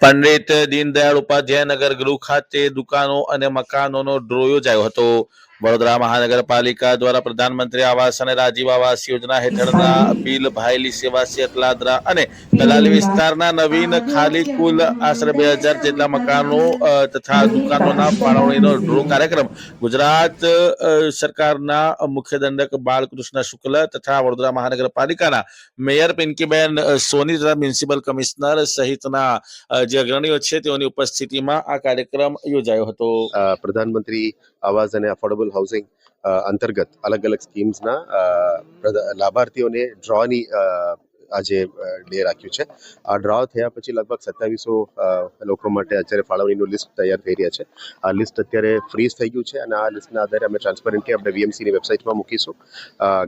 પંડિત દીનદયાળ ઉપાધ્યાય નગર ગૃહ ખાતે દુકાનો અને મકાનોનો ડ્રો યોજાયો હતો. વડોદરા મહાનગરપાલિકા દ્વારા પ્રધાનમંત્રી આવાસ અને રાજીવ આવાસ યોજના હેઠળના બિલ ભાયલી સેવા, શેતલાદરા અને દલાલી વિસ્તારના નવીન ખાલી કુલ આશરે બે હજાર જેટલા મકાનો તથા દુકાનોના ફાળવણીનો ડ્રો કાર્યક્રમ ગુજરાત સરકારના મુખ્ય દંડક બાલકૃષ્ણ શુક્લ તથા વડોદરા મહાનગરપાલિકાના મેયર પિંકીબેન સોની તથા મ્યુનિસિપલ કમિશનર સહિતના જે અગ્રણીઓ છે તેઓની ઉપસ્થિતિમાં આ કાર્યક્રમ યોજાયો હતો. પ્રધાનમંત્રી આવાસ અને અફોર્ડેબલ હાઉસિંગ અંતર્ગત અલગ અલગ સ્કીમ્સના લાભાર્થીઓને ડ્રોની આજે ડે રાખ્યું છે. આ ડ્રો થયા પછી લગભગ સત્તાવીસો લોકો માટે અત્યારે ફાળવણીનું લિસ્ટ તૈયાર થઈ રહ્યા છે. આ લિસ્ટ અત્યારે ફ્રીઝ થઈ ગયું છે અને આ લિસ્ટના આધારે અમે ટ્રાન્સપરન્ટલી આપણે વીએમસીની વેબસાઇટમાં મૂકીશું.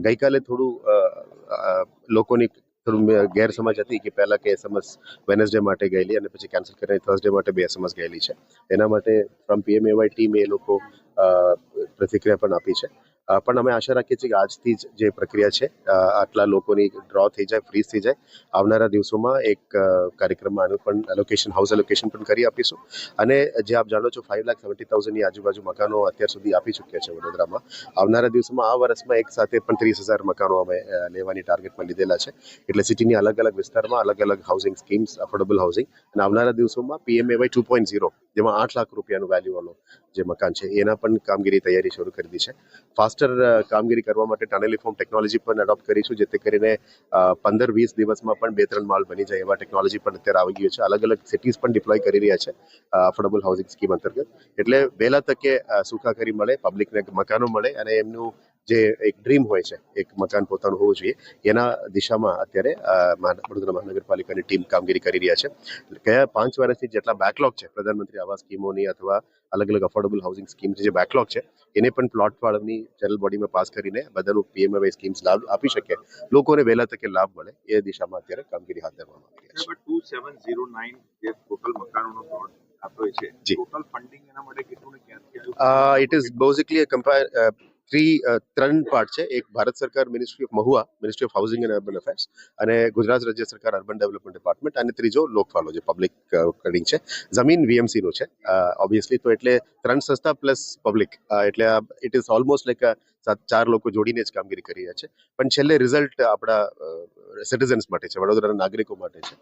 ગઈકાલે થોડું લોકોની થોડું ગેરસમજ હતી કે પહેલાં કે એસએમએસ વેનસડે માટે ગયેલી અને પછી કેન્સલ કરીને થર્સડે માટે બે એસએમએસ ગયેલી છે. એના માટે ફ્રોમ પીએમએવાય ટીમ એ લોકો પ્રતિક્રિયા પણ આપી છે. પણ અમે આશા રાખીએ છીએ કે આજથી જ જે પ્રક્રિયા છે આટલા લોકોની ડ્રો થઈ જાય ફ્રીઝ થઈ જાય. આવનારા દિવસોમાં એક કાર્યક્રમમાં આનું પણ એલોકેશન હાઉસ એલોકેશન પણ કરી આપીશું. અને જે આપ જાણો છો ફાઇવ લાખ સેવન્ટી થાઉઝન્ડની આજુબાજુ મકાનો અત્યાર સુધી આપી ચૂક્યા છે વડોદરામાં. આવનારા દિવસોમાં આ વર્ષમાં એક સાથે પણ ત્રીસ હજાર મકાનો અમે લેવાની ટાર્ગેટમાં લીધેલા છે. એટલે સિટીની અલગ અલગ વિસ્તારમાં અલગ અલગ હાઉસિંગ સ્કીમ્સ અફોર્ડેબલ હાઉસિંગ અને આવનારા દિવસોમાં પીએમએવાય ટુ પોઈન્ટ ઝીરો જેમાં આઠ લાખ રૂપિયાનું વેલ્યુવાળો જે મકાન છે, એના પણ કામગીરી તૈયારી શરૂ કરી દીધી છે. ફાસ્ટર કામગીરી કરવા માટે ટનેલિફોર્મ ફોર્મ ટેકનોલોજી પણ એડોપ્ટ કરીશું જેથી કરીને પંદર વીસ દિવસમાં પણ બે ત્રણ માળ બની જાય એવા ટેકનોલોજી પણ અત્યારે આવી ગયું છે. અલગ અલગ સિટીઝ પણ ડિપ્લોય કરી રહ્યા છે અફોર્ડેબલ હાઉસિંગ સ્કીમ અંતર્ગત. એટલે વહેલા તકે સુખાકારી મળે પબ્લિકને મકાનો મળે અને એમનું જે એક ડ્રીમ હોય છે એક મકાન પોતાનું હોવું જોઈએ એના દિશામાં અત્યારે વડોદરા મહાનગરપાલિકાની ટીમ કામગીરી કરી રહ્યા છે. ગયા પાંચ વર્ષથી જેટલા બેકલોગ છે પ્રધાનમંત્રી આવાસ સ્કીમોની અથવા અલગ અલગ અફોર્ડેબલ હાઉસિંગ સ્કીમ જે બેકલોગ છે એને પણ પ્લોટ ફાળવણી જનરલ બોડીમાં પાસ કરીને બધાનું પીએમએવાય સ્કીમ્સ લાભ આપી શકે. લોકોને વહેલા તકે લાભ મળે એ દિશામાં અત્યારે કામગીરી હાથ ધરવામાં આવી રહી છે. ટુ સેવન ઝીરો નાઇન જે ટોટલ મકાનોનો પ્લોટ આપ્યો છે ટોટલ ફંડિંગ એના માટે કેટલું ને ક્યાંથી આવ્યું it is basically compare three ત્રણ પાર્ટ છે. એક ભારત સરકાર ministry of Mahuva ministry of housing and urban affairs અને ગુજરાત રાજ્ય સરકાર અર્બન ડેવલપમેન્ટ ડિપાર્ટમેન્ટ અને ત્રીજો લોકફાળો જે પબ્લિક કડિંગ છે. જમીન વીએમસી નો છે. ઓબ્વિયસલી તો એટલે ત્રણ સંસ્થા પ્લસ પબ્લિક એટલે ઇટ ઇઝ ઓલમોસ્ટ લાઈક ચાર લોકો જોડીને જ કામગીરી કરી રહ્યા છે. પણ છેલ્લે રિઝલ્ટ આપણા સિટીઝન્સ માટે છે, વડોદરાના નાગરિકો માટે છે.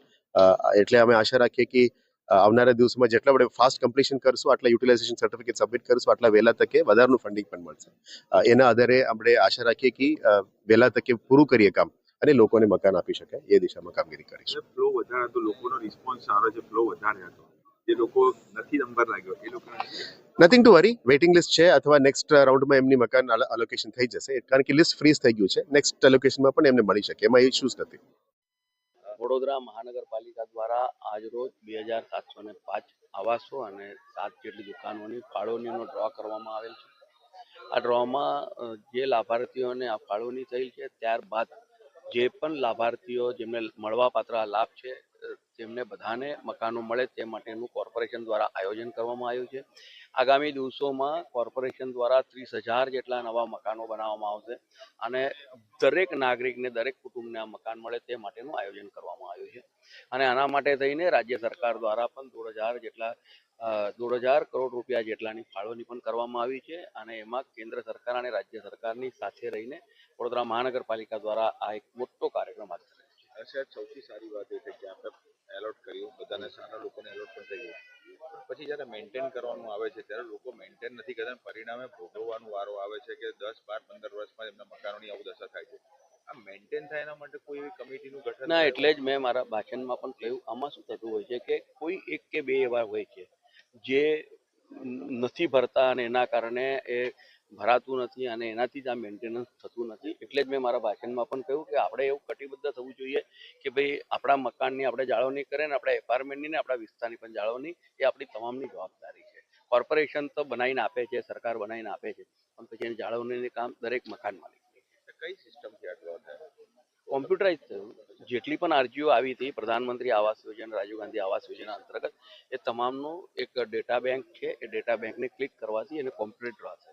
એટલે અમે આશા રાખીએ કે આવનારા દિવસોમાં જેટલા આપણે ફાસ્ટ કમ્પ્લીશન કરશું આટલા યુટિલાઇઝેશન સર્ટિફિકેટ સબમિટ કરશું આટલા વહેલા તકે વધારાનું ફંડિંગ પણ મળશે. એના આધારે આપણે આશા રાખીએ કે વહેલા તકે પૂરું કરીએ કામ અને લોકોને મકાન આપી શકાય એ દિશામાં કામગીરી કરીશું. ફ્લો વધારે હતો લોકોનો રિસ્પોન્સ સારો છે ફ્લો વધારે હતો. જે લોકો નથી નંબર લાગ્યો એ લોકો nothing to worry waiting list છે અથવા નેક્સ્ટ રાઉન્ડમાં એમની મકાન અલોકેશન થઈ જશે કારણ કે લિસ્ટ ફ્રીઝ થઈ ગયું છે નેક્સ્ટ અલોકેશનમાં પણ એમને મળી શકે એમાં ઇશ્યુઝ નથી. વડોદરા મહાનગરપાલિકા દ્વારા આજરોજ બે હજાર સાતસો ને પાંચ આવાસો અને સાત જેટલી દુકાનોની ફાળવણીનો ડ્રો કરવામાં આવેલ છે. આ ડ્રોમાં જે લાભાર્થીઓને આ ફાળવણી થયેલ છે, ત્યારબાદ જે પણ લાભાર્થીઓ જેમને મળવાપાત્ર લાભ છે તેમને બધાને મકાનો મળે તે માટેનું કોર્પોરેશન દ્વારા આયોજન કરવામાં આવ્યું છે. આગામી દિવસોમાં કોર્પોરેશન દ્વારા ત્રીસ હજાર જેટલા નવા મકાનો બનાવવામાં આવશે અને દરેક નાગરિકને, દરેક કુટુંબને આ મકાન મળે તે માટેનું આયોજન કરવામાં આવ્યું છે. અને આના માટે થઈને રાજ્ય સરકાર દ્વારા પણ દોઢ હજાર જેટલા દોઢ હજાર કરોડ રૂપિયા જેટલાની ફાળવણી પણ કરવામાં આવી છે અને એમાં કેન્દ્ર સરકાર અને રાજ્ય સરકારની સાથે રહીને વડોદરા મહાનગરપાલિકા દ્વારા આ એક મોટો કાર્યક્રમ હાથ ધરાયો સૌથી સારી વાત એ છે કે આપણે એલોટ કર્યું બધાને સારા લોકોને એલોટ પણ થઈ ગયું. પછી જ્યારે મેન્ટેન કરવાનું આવે છે ત્યારે લોકો મેન્ટેન નથી કરતા પરિણામે ભોગવવાનો વારો આવે છે કે દસ બાર પંદર વર્ષમાં એમના મકાનોની આવું દશા થાય છે. આ મેન્ટેન થાય એના માટે કોઈ એવી કમિટીનું ગઠન ના એટલે જ મેં મારા ભાષણમાં પણ કહ્યું આમાં શું થતું હોય છે કે કોઈ એક કે બે એવા હોય છે જે નથી ભરતા અને એના કારણે એ ભરાતું નથી અને એનાથી જ આ મેન્ટેનન્સ થતું નથી. એટલે જ મેં મારા ભાષણમાં પણ કહ્યું કે આપણે એવું કટિબદ્ધ થવું જોઈએ કે ભાઈ આપણા મકાનની આપણે જાળવણી કરે ને આપણા એપાર્ટમેન્ટની ને આપણા વિસ્તારની પણ જાળવણી એ આપણી તમામની જવાબદારી છે. કોર્પોરેશન તો બનાવીને આપે છે સરકાર બનાવીને આપે છે પણ પછી એની જાળવણીનું કામ દરેક મકાન માલિક કઈ સિસ્ટમથી આટલો થાય કોમ્પ્યુટરાઇઝ થયું. જેટલી પણ અરજીઓ આવી હતી પ્રધાનમંત્રી આવાસ યોજના રાજીવ ગાંધી આવાસ યોજના અંતર્ગત એ તમામનું એક ડેટા બેંક છે. એ ડેટા બેંકને ક્લિક કરવાથી એને કોમ્પ્યુટર થયો.